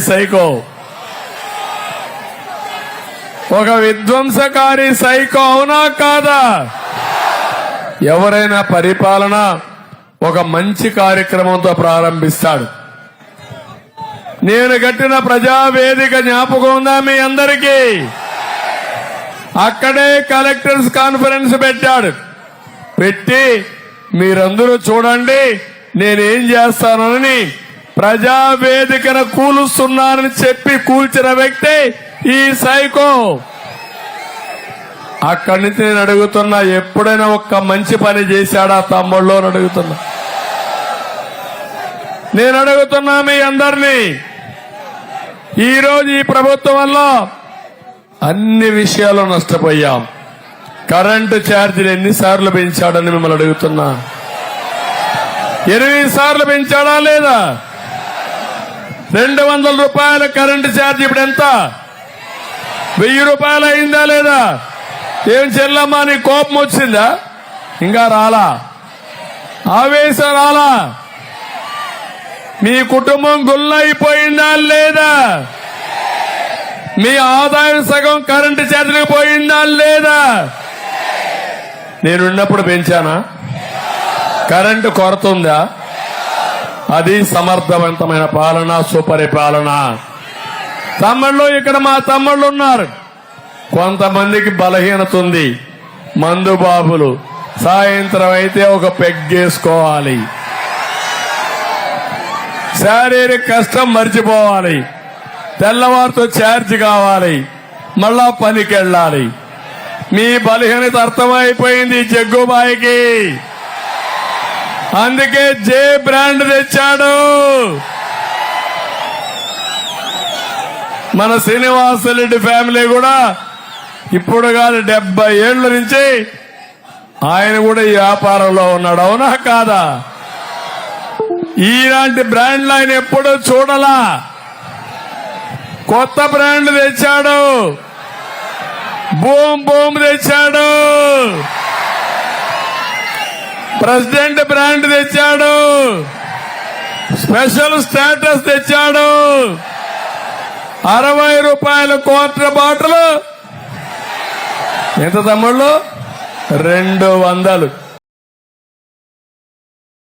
Psycho. ఒక విధ్వంసకారి psycho అవునా కాదా? ఎవరైనా పరిపాలన ఒక మంచి కార్యక్రమంతో ప్రారంభిస్తాడు. నేను కట్టిన ప్రజావేదిక జ్ఞాపకం ఉందా మీ అందరికీ? అక్కడే కలెక్టర్స్ కాన్ఫరెన్స్ పెట్టాడు. పెట్టి మీరందరూ చూడండి నేనేం చేస్తానని ప్రజావేదికను కూలుస్తున్నానని చెప్పి కూల్చిన వ్యక్తి ఈ సైకో. అక్కడి నుంచి నేను అడుగుతున్నా ఎప్పుడైనా ఒక్క మంచి పని చేశాడా తమ్ముళ్ళు అని అడుగుతున్నా. నేను అడుగుతున్నా మీ అందరినీ ఈరోజు ఈ ప్రభుత్వం వల్ల అన్ని విషయాలు నష్టపోయాం. కరెంటు ఛార్జీలు ఎన్నిసార్లు పెంచాడని మిమ్మల్ని అడుగుతున్నా. ఎనిమిది సార్లు పెంచాడా లేదా? రెండు వందల రూపాయల కరెంటు ఛార్జ్ ఇప్పుడు ఎంత? వెయ్యి రూపాయలు అయిందా లేదా? ఏం చెల్లమ్మా నీ కోపం వచ్చిందా? ఇంకా రాలా? ఆవేశం రాలా? మీ కుటుంబం గుల్లైపోయిందా లేదా? మీ ఆదాయం సగం కరెంటు చేతులకు పోయిందా లేదా? నేనున్నప్పుడు పెంచానా? కరెంటు కొరత ఉందా అది సమర్థవంతమైన పాలన సుపరిపాలన. తమ్ముళ్ళు ఇక్కడ మా తమ్ముళ్ళు ఉన్నారు. కొంతమందికి బలహీనత ఉంది. మందు బాబులు. సాయంత్రం అయితే ఒక పెగ్గేసుకోవాలి శారీరక కష్టం మర్చిపోవాలి. తెల్లవారితో ఛార్జ్ కావాలి. మళ్ళా పనికి వెళ్ళాలి మీ బలహీనత అర్థమైపోయింది జగ్గుబాయికి. అందుకే జే బ్రాండ్ తెచ్చాడు. మన శ్రీనివాసరెడ్డి ఫ్యామిలీ కూడా ఇప్పుడు కాదు డెబ్బై ఏళ్ళ నుంచి ఆయన కూడా ఈ వ్యాపారంలో ఉన్నాడు. అవునా కాదా? ఈలాంటి బ్రాండ్లు ఆయన ఎప్పుడూ చూడలా. కొత్త బ్రాండ్ తెచ్చాడు. బూమ్ బూమ్ తెచ్చాడు. ప్రెసిడెంట్ బ్రాండ్ తెచ్చాడు. స్పెషల్ స్టేటస్ తెచ్చాడు. అరవై రూపాయల క్వార్టర్ బాటిల్. ఎంత తమ్ముళ్ళు? రెండు వందలు.